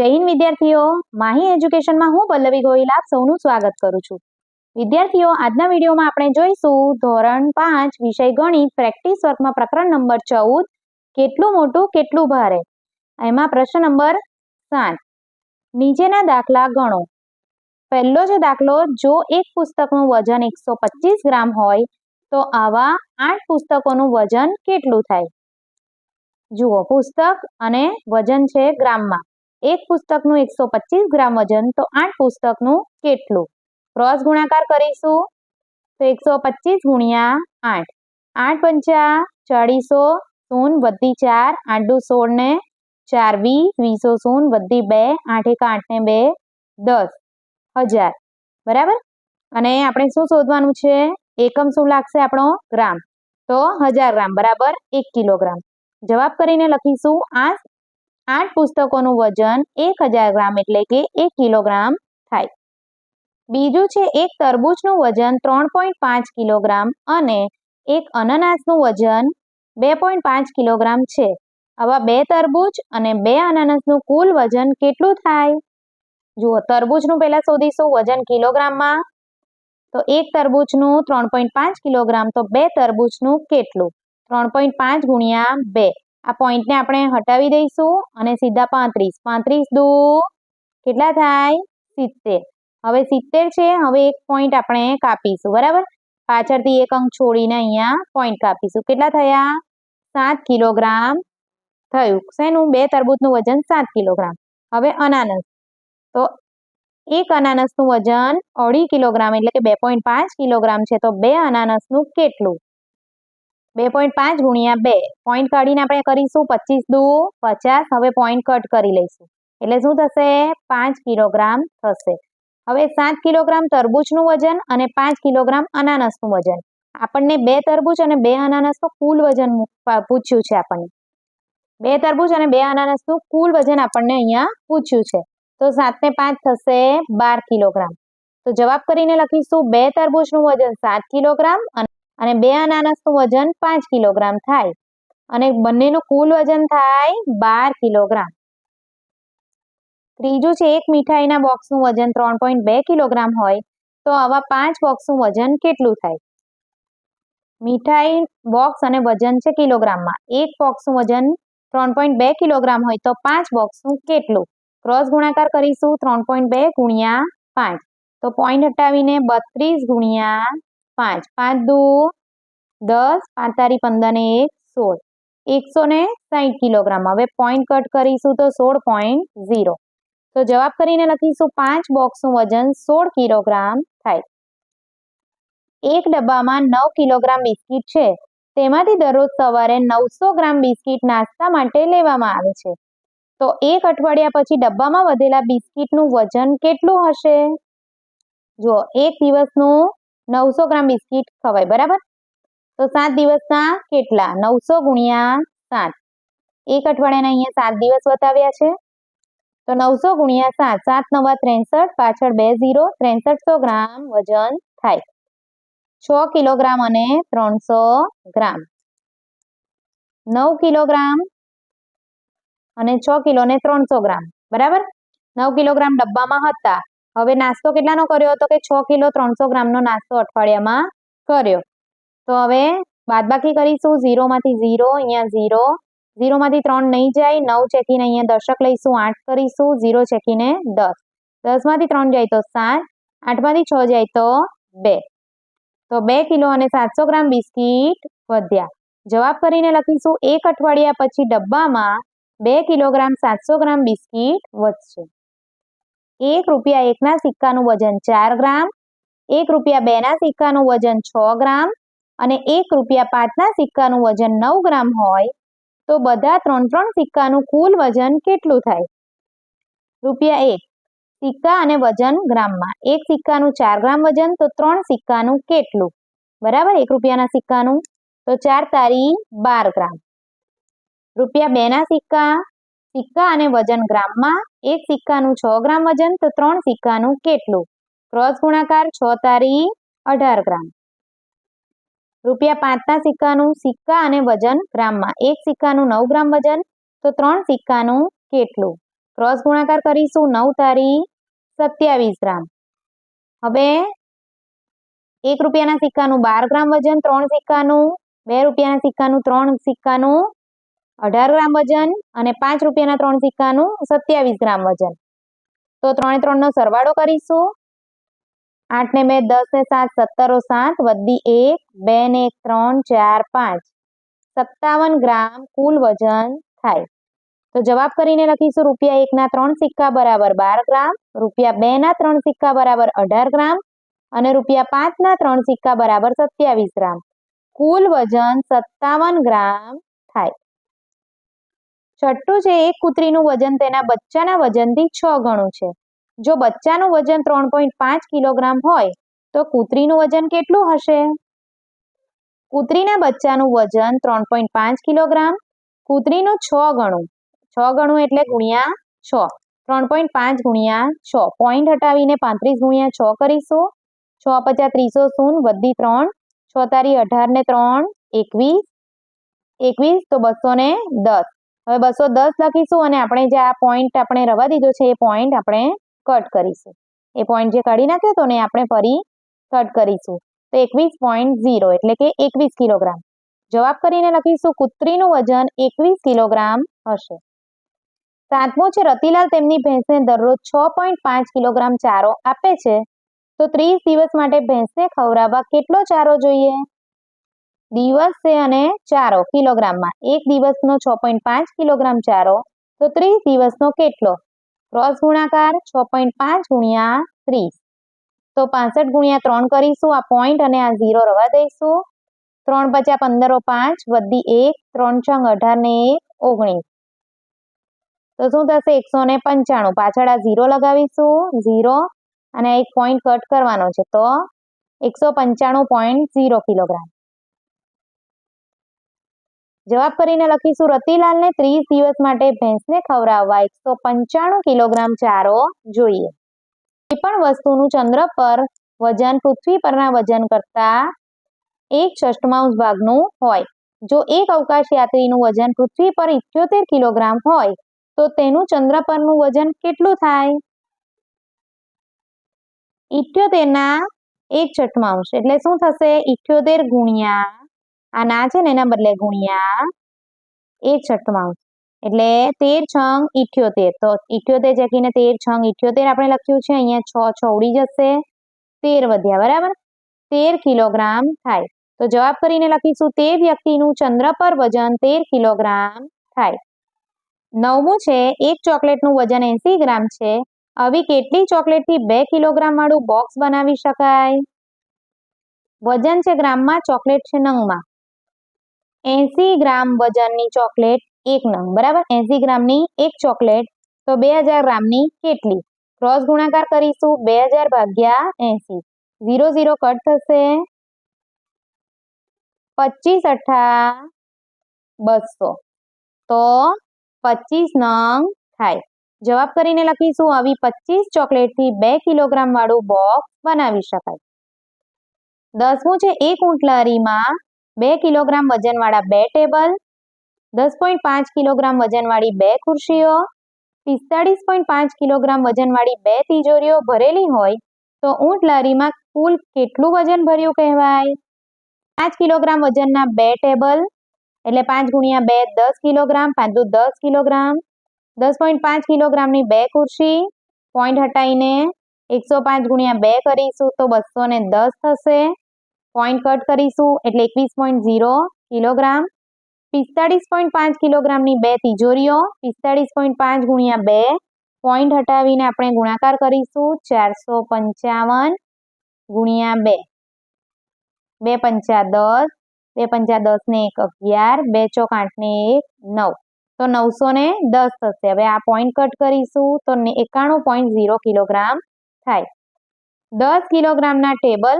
હિન્દ વિદ્યાર્થીઓ. માહી એજ્યુકેશનમાં હું પલ્લવી ગોહિલ આપ સૌનું સ્વાગત કરું છું. વિદ્યાર્થીઓ, આજના વિડીયોમાં આપણે જોઈશું ધોરણ પાંચ વિષય ગણિત પ્રેક્ટિસ વર્કમાં પ્રકરણ નંબર ચૌદ, કેટલું મોટું, કેટલું ભારે? એમાં પ્રશ્ન નંબર સાત. નીચેના દાખલા ગણો. પહેલો જે દાખલો, જો એક પુસ્તકનું વજન એકસો ગ્રામ હોય, તો આવા આઠ પુસ્તકોનું વજન કેટલું થાય? જુઓ, પુસ્તક અને વજન છે ગ્રામમાં. એક પુસ્તકનું એકસો પચીસ ગ્રામ વજન, તો આઠ પુસ્તકનું કેટલું? ક્રોસ ગુણાકાર કરીશું, તો એકસો પચીસ ગુણ્યા આઠ. આઠ પંચા ચાળીસો શૂન વધી ચાર આઠ સોળ ને ચાર વીસ, વીસો શૂન વધી બે, આઠ એક આઠ ને બે, દસ. હજાર. બરાબર? અને આપણે શું શોધવાનું છે? એકમ શું લાગશે આપણો? ગ્રામ. તો હજાર ગ્રામ. બરાબર? એક કિલોગ્રામ. જવાબ કરીને લખીશું. આ આઠ પુસ્તકોનું વજન એક હજાર ગ્રામ એટલે કે એક કિલોગ્રામ થાય. બીજું છે, એક તરબૂચનું વજન ત્રણ પોઈન્ટ પાંચ કિલોગ્રામ અને એક અનનાસનું વજન બે પોઈન્ટ પાંચ કિલોગ્રામ છે. આવા બે તરબૂચ અને બે અનાનસનું કુલ વજન કેટલું થાય? જુઓ, તરબૂચનું પહેલાં શોધીશું, વજન કિલોગ્રામમાં. તો એક તરબૂચનું ત્રણ પોઈન્ટ પાંચ કિલોગ્રામ, તો બે તરબૂચનું કેટલું? ત્રણ પોઈન્ટ પાંચ ગુણ્યા બે. આ પોઈન્ટને આપણે હટાવી દઈશું અને સીધા પાંત્રીસ. પાંત્રીસ દુ. કેટલા થાય? સિત્તેર. હવે સિત્તેર છે, હવે એક પોઈન્ટ આપણે કાપીશું. બરાબર? પાછળથી એક અંક છોડીને અહીંયા પોઈન્ટ કાપીશું. કેટલા થયા? સાત કિલોગ્રામ થયું. શેનું? બે તરબૂચનું વજન સાત કિલોગ્રામ. હવે અનાનસ. તો એક અનાનસનું વજન અઢી કિલોગ્રામ એટલે કે બે પોઈન્ટ પાંચ કિલોગ્રામ છે. તો બે અનાનસનું કેટલું? બે પોઈન્ટ પાંચ ગુણ્યા બે. પોઈન્ટ કાઢીને આપણે કરીશું પચીસ દુ પચાસ. હવે પોઈન્ટ કટ કરી લઈશું. એટલે શું થશે? પાંચ કિલોગ્રામ થશે. હવે સાત કિલોગ્રામ તરબૂચનું વજન અને પાંચ કિલોગ્રામ અનાનસનું વજન. આપણને બે તરબૂચ અને બે અનાનસનું કુલ વજન પૂછ્યું છે આપણને. બે તરબૂચ અને બે અનાનસનું કુલ વજન આપણને અહીંયા પૂછ્યું છે. તો સાત ને પાંચ થશે બાર કિલોગ્રામ. તો જવાબ કરીને લખીશું બે તરબૂચનું વજન સાત કિલોગ્રામ અને બે અનાનસનું વજન પાંચ કિલોગ્રામ થાય. અને બંનેનું કુલ વજન થાય બાર કિલોગ્રામ. ત્રીજું છે, એક મીઠાઈના બોક્સનું વજન ત્રણ પોઈન્ટ બે કિલોગ્રામ હોય, તો આવા પાંચ બોક્સનું વજન કેટલું થાય? મીઠાઈ બોક્સ અને વજન છે કિલોગ્રામમાં. એક બોક્સનું વજન ત્રણ પોઈન્ટ બે કિલોગ્રામ હોય, તો પાંચ બોક્સનું કેટલું? ક્રોસ ગુણાકાર કરીશું, ત્રણ પોઈન્ટ બે ગુણ્યા પાંચ. તો પોઈન્ટ હટાવીને બત્રીસ ગુણ્યા પાંચ. પાંચ દુ, દસ. પાંચ તારી પંદર ને એક, સોળ. એકસો ને સાહીઠ કિલોગ્રામ. હવે પોઈન્ટ કટ કરીશું તો સોળ પોઈન્ટ ઝીરો તો જવાબ કરીને લખીશું, પાંચ બોક્સનું વજન સોળ કિલોગ્રામ થાય. એક ડબ્બામાં નવ કિલોગ્રામ બિસ્કીટ છે. તેમાંથી દરરોજ સવારે નવસો ગ્રામ બિસ્કીટ નાસ્તા માટે લેવામાં આવે છે. તો એક અઠવાડિયા પછી ડબ્બામાં વધેલા બિસ્કિટનું વજન કેટલું હશે? જો એક દિવસનું નવસો ગ્રામ બિસ્કિટ ખવાય, બરાબર? તો સાત દિવસના કેટલા? નવસો ગુણ્યા સાત. એક અઠવાડિયાના અહીંયા સાત દિવસ બતાવ્યા છે. તો નવસો ગુણ્યા સાત સાત નવા ત્રેસઠ, પાછળ બે ઝીરો, ત્રેસઠસો ગ્રામ વજન થાય. છ કિલોગ્રામ અને ત્રણસો ગ્રામ. નવ કિલોગ્રામ અને છ કિલો ને ત્રણસો ગ્રામ, બરાબર? નવ કિલોગ્રામ ડબ્બામાં હતા. હવે નાસ્તો કેટલાનો કર્યો હતો કે છ કિલો ત્રણસો ગ્રામનો નાસ્તો અઠવાડિયામાં કર્યો. તો હવે બાદબાકી કરીશું. ઝીરોમાંથી ઝીરો, અહીંયા ઝીરો. ઝીરોમાંથી ત્રણ નહીં જાય. નવ ચેકીને અહીંયા દશક લઈશું. આઠ કરીશું. ઝીરો ચેકીને દસ. દસમાંથી ત્રણ જાય તો સાત. આઠમાંથી છ જાય તો બે. તો બે કિલો અને સાતસો ગ્રામ બિસ્કીટ વધ્યા. જવાબ કરીને લખીશું. એક અઠવાડિયા પછી ડબ્બામાં બે કિલોગ્રામ સાતસો ગ્રામ બિસ્કીટ વધશે. એક રૂપિયા એકના સિક્કાનું વજન ચાર ગ્રામ, એક રૂપિયા બેના સિક્કાનું વજન છ ગ્રામ અને એક રૂપિયા પાંચના સિક્કાનું વજન નવ ગ્રામ હોય તો બધા ત્રણ ત્રણ સિક્કાનું કુલ વજન કેટલું થાય? રૂપિયા એક. સિક્કા અને વજન ગ્રામમાં. એક સિક્કાનું ચાર ગ્રામ વજન તો ત્રણ સિક્કાનું કેટલું? બરાબર? એક રૂપિયાના સિક્કાનું તો ચાર તારી બાર ગ્રામ. રૂપિયા બેના સિક્કા સિક્કા અને વજન ગ્રામમાં એક સિક્કાનું છ ગ્રામ વજન તો ત્રણ સિક્કાનું કેટલું? ક્રોસ ગુણાકાર છ તારી અઢાર ગ્રામ. રૂપિયા પાંચના સિક્કાનું સિક્કા અને વજન ગ્રામમાં. એક સિક્કાનું નવ ગ્રામ વજન તો ત્રણ સિક્કાનું કેટલું? ક્રોસ ગુણાકાર કરીશું નવ તારી સત્યાવીસ ગ્રામ. હવે એક રૂપિયાના સિક્કાનું બાર ગ્રામ વજન, ત્રણ સિક્કાનું, બે રૂપિયાના સિક્કાનું, ત્રણ સિક્કાનું અઢાર ગ્રામ વજન અને પાંચ રૂપિયાના ત્રણ સિક્કાનું સત્યાવીસ ગ્રામ વજન. તો ત્રણે ત્રણનો સરવાળો કરીશું. આઠ ને બે દસ ને સાત સત્તરો સાત, વધી એક બે ને એક, ત્રણ, ચાર, પાંચ. સત્તાવન ગ્રામ કુલ વજન થાય. તો જવાબ કરીને લખીશું, રૂપિયા એકના ત્રણ સિક્કા બરાબર બાર ગ્રામ, રૂપિયા બે ના ત્રણ સિક્કા બરાબર અઢાર ગ્રામ અને રૂપિયા પાંચના ત્રણ સિક્કા બરાબર સત્યાવીસ ગ્રામ. કુલ વજન સત્તાવન ગ્રામ થાય. છઠ્ઠું છે, એક કૂતરીનું વજન તેના બચ્ચાના વજનથી છ ગણું છે. જો બચ્ચાનું વજન ત્રણ પોઈન્ટ પાંચ કિલોગ્રામ હોય, તો કૂતરીનું વજન કેટલું હશે? કૂતરીના બચ્ચાનું વજન ત્રણ પોઈન્ટ પાંચ કિલોગ્રામ, કૂતરીનું છ ગણું. છ ગણું એટલે ગુણ્યા છ. ત્રણ પોઈન્ટ પાંચ ગુણ્યા છ. પોઈન્ટ હટાવીને પાંત્રીસ ગુણ્યા છ કરીશું. છ પચાસ ત્રીસો શૂન વધી ત્રણ. છ તારી અઢાર ને ત્રણ, એકવીસ. એકવીસ તો બસો ને દસ. હવે બસો દસ લખીશું અને આપણે જે આ પોઈન્ટ આપણે રવા દીધો છે, એ પોઈન્ટ આપણે કટ કરીશું. એ પોઈન્ટ જે કાઢી નાખ્યો હતો ને આપણે ફરી કટ કરીશું. તો એકવીસ પોઈન્ટ ઝીરો એટલે કે એકવીસ કિલોગ્રામ. જવાબ કરીને લખીશું, કૂતરીનું વજન એકવીસ કિલોગ્રામ હશે. સાતમો છે, રતિલાલ તેમની ભેંસને દરરોજ છ પોઈન્ટ પાંચ કિલોગ્રામ ચારો આપે છે. તો ત્રીસ દિવસ માટે ભેંસને ખવડાવવા કેટલો ચારો જોઈએ? દિવસે અને ચારો કિલોગ્રામમાં. એક દિવસનો છ પોઈન્ટ પાંચ કિલોગ્રામ ચારો, તો ત્રીસ દિવસનો કેટલો? ક્રોસ ગુણાકાર છ પોઈન્ટ પાંચ ગુણ્યા ત્રીસ. તો પાસઠ ગુણ્યા ત્રણ કરીશું, આ પોઈન્ટ અને આ ઝીરો રવા દઈશું. ત્રણ પચા પંદરો પાંચ વધી એક, ત્રણ છંગ અઢાર ને એક ઓગણીસ. તો શું થશે? એકસો ને પંચાણું. પાછળ આ ઝીરો લગાવીશું. ઝીરો અને એક પોઈન્ટ કટ કરવાનો છે. તો એકસો પંચાણું પોઈન્ટ ઝીરો કિલોગ્રામ. જવાબ કરીને લખીશું. રતિલાલને ત્રીસ દિવસ માટે ભેંસને ખવડાવવા એકસો પંચાણું કિલોગ્રામ ચારો જોઈએ. કોઈ પણ વસ્તુનું ચંદ્ર પર વજન, પૃથ્વી પરના વજન કરતા એક છઠ્ઠમાંશ ભાગનું હોય. જો એક અવકાશ યાત્રીનું વજન પૃથ્વી પર ઇઠ્યોતેર કિલોગ્રામ હોય, તો તેનું ચંદ્ર પરનું વજન કેટલું થાય? ઇઠ્યોતેરના એક છઠ્ઠમાંશ એટલે શું થશે? ઇઠ્યોતેર ગુણ્યા આ ના છે ને એના બદલે ગુણ્યા એક છઠ્ઠમાંશ એટલે તેર છંગ ઇઠ્યોતેર. તો ઇઠ્યોતેર ચેકીને તેર છંગ ઇઠ્યોતેર આપણે લખ્યું છે, અહીંયા છ છ ઉડી જશે. તેર વધ્યા, બરાબર? તેર કિલોગ્રામ થાય. તો જવાબ કરીને લખીશું, તે વ્યક્તિનું ચંદ્ર પર વજન તેર કિલોગ્રામ થાય. નવમું છે, એક ચોકલેટનું વજન એસી ગ્રામ છે. આવી કેટલી ચોકલેટથી બે કિલોગ્રામ વાળું બોક્સ બનાવી શકાય? વજન છે ગ્રામમાં, ચોકલેટ છે નંગમાં. એસી ગ્રામ વજનની ચોકલેટ એક નંગ, બરાબર? એસી ગ્રામની એક ચોકલેટ, તો બે હજાર ગ્રામની કેટલી? ક્રોસ ગુણાકાર કરીશું, બે હજાર ભાગ્યા એસી. ઝીરો ઝીરો કટ થશે. પચીસ અઠા બસો. તો પચીસ નંગ થાય. જવાબ કરીને લખીશું, આવી પચીસ ચોકલેટથી બે કિલોગ્રામ વાળું બોક્સ બનાવી શકાય. દસમું છે, એક ઊંટ લારીમાં બે કિલોગ્રામ વજનવાળા બે ટેબલ, દસ પોઈન્ટ પાંચ કિલોગ્રામ વજનવાળી બે ખુરશીઓ, પિસ્તાળીસ પોઈન્ટ પાંચ કિલોગ્રામ વજનવાળી બે તિજોરીઓ ભરેલી હોય તો ઊંટ લારીમાં કુલ કેટલું વજન ભર્યું કહેવાય? પાંચ કિલોગ્રામ વજનના બે ટેબલ, એટલે પાંચ ગુણ્યા બે દસ કિલોગ્રામ, પાંચ દુ દસ કિલોગ્રામ, દસ પોઈન્ટ પાંચ કિલોગ્રામની બે ખુરશી પોઈન્ટ હટાવીને એકસો પાંચ ગુણ્યા બે કરીશું તો બસો ને દસ થશે. પોઈન્ટ કટ કરીશું. એટલે એકવીસ પોઈન્ટ ઝીરો કિલોગ્રામ. પિસ્તાળીસ પોઈન્ટ પાંચ કિલોગ્રામની બે તિજોરીઓ. પિસ્તાળીસ પોઈન્ટ પાંચ ગુણ્યા બે. પોઈન્ટ હટાવીને આપણે ગુણાકાર કરીશું. ચારસો પંચાવન ગુણ્યા બે. બે પંચા દસ. બે પંચા દસ ને એક અગિયાર. બે ચોક આઠ ને એક નવ. તો નવસો ને દસ થશે. હવે આ પોઈન્ટ કટ કરીશું તો એકાણું પોઈન્ટ ઝીરો કિલોગ્રામ થાય. દસ કિલોગ્રામના ટેબલ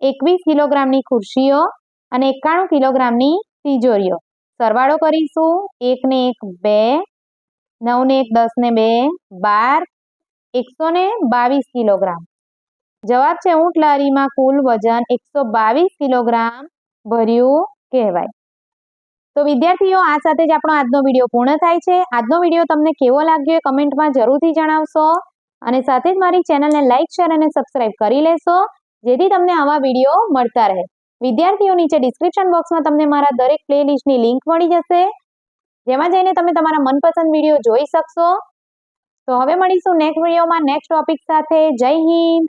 એકવીસ કિલોગ્રામની ખુરશીઓ અને એકાણું કિલોગ્રામની તિજોરીઓ. સરવાળો કરીશું. એકને એક, બે, નવને એક, દસને બે, બાર એકસો ને બાવીસ કિલોગ્રામ. જવાબ છે ઊંટ લારીમાં કુલ વજન એકસો બાવીસ કિલોગ્રામ ભર્યું કહેવાય. તો વિદ્યાર્થીઓ, આ સાથે જ આપણો આજનો વીડિયો પૂર્ણ થાય છે. આજનો વીડિયો તમને કેવો લાગ્યો એ કમેન્ટમાં જરૂરથી જણાવશો અને સાથે જ મારી ચેનલને લાઇક શેર અને સબસ્ક્રાઇબ કરી લેશો. જેથી તમને આવા વીડિયો મળતા રહે. વિદ્યાર્થીઓ નીચે ડિસ્ક્રિપ્શન બોક્સમાં તમને મારા દરેક પ્લેલિસ્ટની લિંક મળી જશે. જેમાં જઈને તમે તમારા મનપસંદ વીડિયો જોઈ શકશો. તો હવે મળીશું નેક્સ્ટ વિડીયોમાં નેક્સ્ટ ટોપિક સાથે. જય હિન્દ!